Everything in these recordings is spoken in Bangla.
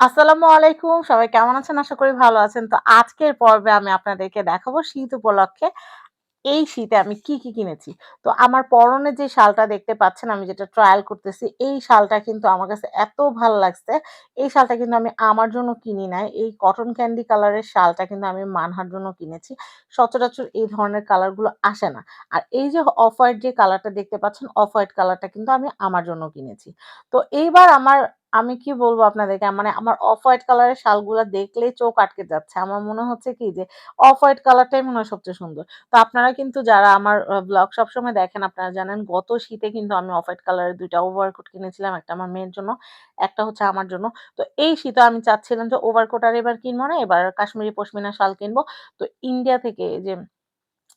আসসালামু আলাইকুম। সবাই কেমন আছেন? আশা করি ভালো আছেন। তো আজকের পর্বে আমি আপনাদেরকে দেখাবো শীত উপলক্ষে এই শীতে আমি কি, কি কিনেছি। তো আমার পরনে যে শালটা দেখতে পাচ্ছেন আমি যেটা ট্রায়াল করতেছি, এই শালটা কিন্তু আমার কাছে এত ভালো লাগছে। এই শালটা কিন্তু আমি আমার জন্য কিনি নাই। এই কটন ক্যান্ডি কালারের শালটা কিন্তু আমি মানহার জন্য কিনেছি। সচরাচর এই ধরনের কালারগুলো আসে না। আর এই যে অফ হোয়াইট যে কালারটা দেখতে পাচ্ছেন, অফ হোয়াইট কালারটা কিন্তু আমি আমার জন্য কিনেছি। তো এইবার আমার আমি কি বলব আপনাদেরকে মানে আমার অফ হোয়াইট কালারের শালগুলা দেখলেই চোখ আটকে যাচ্ছে। আমার মনে হচ্ছে কি যে অফ হোয়াইট কালারটাই মনে হয় সবচেয়ে সুন্দর। তো আপনারা কিন্তু যারা আমার ব্লগ সবসময় দেখেন আপনারা জানেন গত শীতে কিন্তু আমি অফ হোয়াইট কালারের দুইটা ওভারকোট কিনেছিলাম। একটা আমার মেয়ের জন্য, একটা হচ্ছে আমার জন্য। তো এই শীতে আমি চাচ্ছিলাম যে ওভারকোট আর এবার কিনবো না। এবার কাশ্মীরি পশমিনা শাল কিনবো। তো ইন্ডিয়া থেকে যে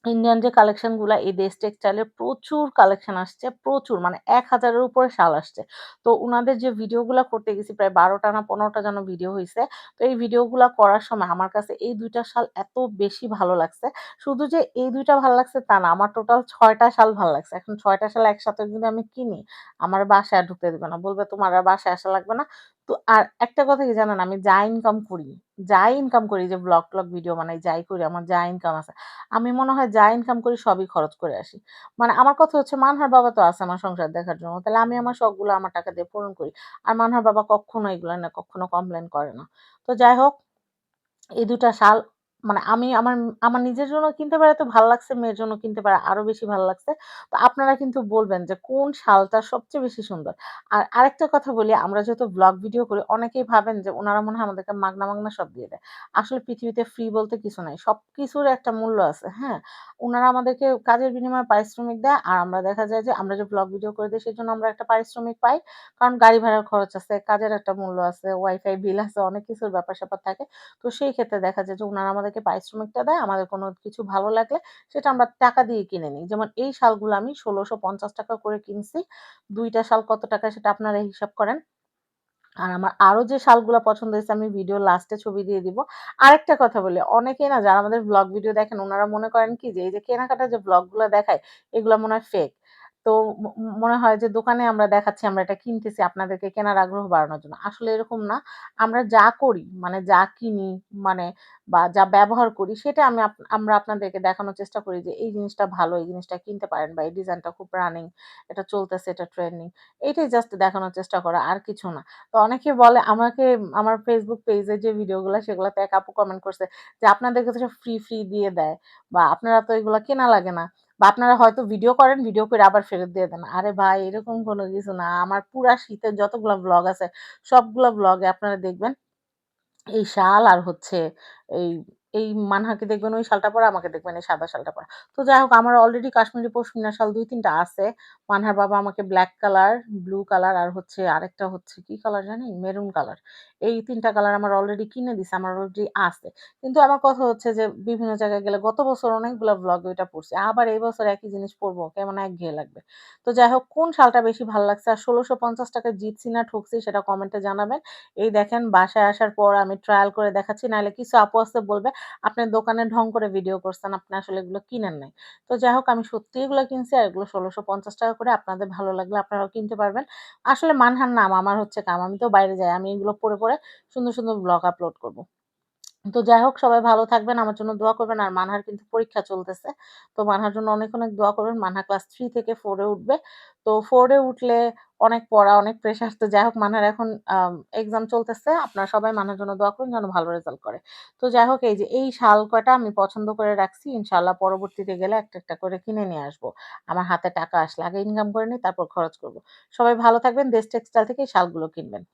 ইন্ডিয়ান যে কালেকশনগুলো এই দেশ টেক্সটাইলের প্রচুর কালেকশন আসছে। প্রচুর মানে এক হাজারের উপরে শাল আসছে। তো ওনাদের যে ভিডিওগুলো করতে গেছি প্রায় বারোটা না পনেরোটা যেন ভিডিও হয়েছে তো এই ভিডিওগুলো করার সময় আমার কাছে এই ২ টা শাল এত বেশি ভালো লাগছে। শুধু যে এই ২ টা ভালো লাগছে তা না। আমার টোটাল ৬ টা শাল ভালো লাগছে। এখন ৬ টা শাল একসাথে যদি আমি কিনি, আমার বাসায় ঢুকতে দিবে না। বলবে তোমার আর বাসায় আসা লাগবে না। তো আর একটা কথা কি জানেন? আমি যা ইনকাম করি, যা ইনকাম করি যে ব্লগ-ট্লগ ভিডিও বানাই, যাই করি আমার যা ইনকাম আছে। আমি মনে হয় যা ইনকাম করি সবই খরচ করে আসি। মানে আমার কথা হচ্ছে মানহার বাবা তো আছে আমার সংসার দেখার জন্য। তাহলে আমি আমার শখগুলো আমার টাকা দিয়ে পূরণ করি। আর মানহার বাবা কখনো এগুলো না কখনো কমপ্লেন করে না। তো যাই হোক এই ২ টা শাল মানে আমি আমার আমার নিজের জন্য কিনতে পেরে তো ভালো লাগছে, মেয়ের জন্য কিনতে পেরে আরও বেশি ভালো লাগছে। তো আপনারা কিন্তু বলবেন যে কোন শালটা সবচেয়ে বেশি সুন্দর। আর আরেকটা কথা বলি আমরা যেহেতু ব্লগ ভিডিও করি অনেকেই ভাবেন যে উনারা মনে হয় আমাদেরকে মাগনা, মাগনা সব দিয়ে দেয়। আসলে পৃথিবীতে ফ্রি বলতে কিছু নাই। সবকিছুর একটা মূল্য আছে, হ্যাঁ? উনারা আমাদেরকে কাজের বিনিময়ে পারিশ্রমিক দেয়। আর আমরা দেখা যায় যে আমরা যে ব্লগ ভিডিও করে দেই সেজন্য আমরা একটা পারিশ্রমিক পাই। কারণ গাড়ি ভাড়ার খরচ আছে, কাজের একটা মূল্য আছে, ওয়াইফাই বিল আছে, অনেক কিছুর ব্যাপার-স্যাপার থাকে। তো সেই ক্ষেত্রে দেখা যায় যে উনারা আমাদেরকে পারিশ্রমিকটা দেয়। আমাদের কোনো কিছু ভালো লাগলে সেটা আমরা টাকা দিয়ে কিনে নিই। যেমন এই শালগুলো আমি ৳১৬৫০ করে কিনছি। ২ টা শাল কত টাকা সেটা আপনারা হিসাব করেন। আর আমার আরও যে শালগুলা পছন্দ হয়েছে আমি ভিডিওর লাস্টে ছবি দিয়ে দিব। আরেকটা কথা বলি, অনেকেই না যারা আমাদের ব্লগ ভিডিও দেখেন ওনারা মনে করেন কি যে এই যে কেনাকাটার যে ব্লগগুলো দেখায় এগুলো মনে হয় ফেক। তো মনে হয় যে দোকানে আমরা দেখাচ্ছি আমরা এটা কিনতেছি আপনাদেরকে কেনার আগ্রহ বাড়ানোর জন্য। আসলে এরকম না। আমরা যা করি মানে যা কিনি মানে বা যা ব্যবহার করি সেটা আমি আমরা আপনাদেরকে দেখানোর চেষ্টা করি যে এই জিনিসটা ভালো, এই জিনিসটা কিনতে পারেন বা এই ডিজাইনটা খুব রানিং, এটা চলতেছে, এটা ট্রেন্ডিং। এইটাই জাস্ট দেখানোর চেষ্টা করা আর কিছু না। তো অনেকে বলে আমাকে আমার ফেসবুক পেজে যে ভিডিওগুলো সেগুলাতে এক আপু কমেন্ট করছে যে, "আপনাদেরকে তো সব ফ্রি, ফ্রি দিয়ে দেয় বা আপনারা তো এগুলো কেনা লাগে না বা আপনারা হয়তো ভিডিও করেন, ভিডিও করে আবার ফেরত দিয়ে দেন।" আরে ভাই এরকম কোনো কিছু না। আমার পুরা শীতের যতগুলো ব্লগ আছে সবগুলো ব্লগে আপনারা দেখবেন এই শাল আর হচ্ছে এই এই মানহাকে দেখবেন ওই শালটা পরা, আমাকে দেখবেন এই সাদা শালটা পরা। তো যাই হোক আমার অলরেডি কাশ্মীরি পশমিনা শাল দুই তিনটা আছে। মানহার বাবা আমাকে ব্ল্যাক কালার, ব্লু কালার আর হচ্ছে আরেকটা হচ্ছে কি কালার জানি? Maroon colour. এই তিনটা কালার আমার অলরেডি কিনে দিছে। আমার অলরেডি আছে। কিন্তু আমার কথা হচ্ছে যে বিভিন্ন জায়গায় গেলে গত বছর অনেকগুলো ব্লগ ওইটা পড়ছি। আবার এই বছর একই জিনিস পরবো কেমন এক ঘেয়ে লাগবে। তো যাই হোক কোন শালটা বেশি ভালো লাগছে আর ৳১৬৫০ জিতছি না ঠকছি সেটা কমেন্টে জানাবেন। এই দেখেন বাসায় আসার পর আমি ট্রায়াল করে দেখাচ্ছি। নাহলে কিছু আপু আছে বলবে, "আপনি দোকানে ঢং করে ভিডিও করছেন। আপনি আসলে এগুলো কিনেন নাই।" তো যাই হোক আমি সত্যি এগুলো কিনছি আর এগুলো ৳১৬৫০ করে। আপনাদের ভালো লাগলে আপনারাও কিনতে পারবেন। আসলে মানহান নাম, আমার হচ্ছে কাম। আমি তো বাইরে যাই। আমি এগুলো পরে, পরে সুন্দর, সুন্দর ব্লগ আপলোড করব। তো যাই হোক সবাই ভালো থাকবেন। আমার জন্য দোয়া করবেন। আর মানহার কিন্তু পরীক্ষা চলতেছে। তো মানহার জন্য অনেক, অনেক দোয়া করবেন। মানহা ক্লাস থ্রি থেকে ফোরে উঠবে। তো ফোরে উঠলে অনেক পড়া, অনেক প্রেশার। তো যাই হোক মানহার এখন এক্সাম চলতেছে। আপনারা সবাই মানহার জন্য দোয়া করুন যেন ভালো রেজাল্ট করে। তো যাই হোক এই যে এই শাল কয়টা আমি পছন্দ করে রাখছি। ইনশাআল্লাহ পরবর্তীতে গেলে একটা, একটা করে কিনে নিয়ে আসব। আমার হাতে টাকা আসলে। আগে ইনকাম করে নিই তারপর খরচ করব। সবাই ভালো থাকবেন। দেশ টেক্সটাইল থেকে এই শালগুলো কিনবেন।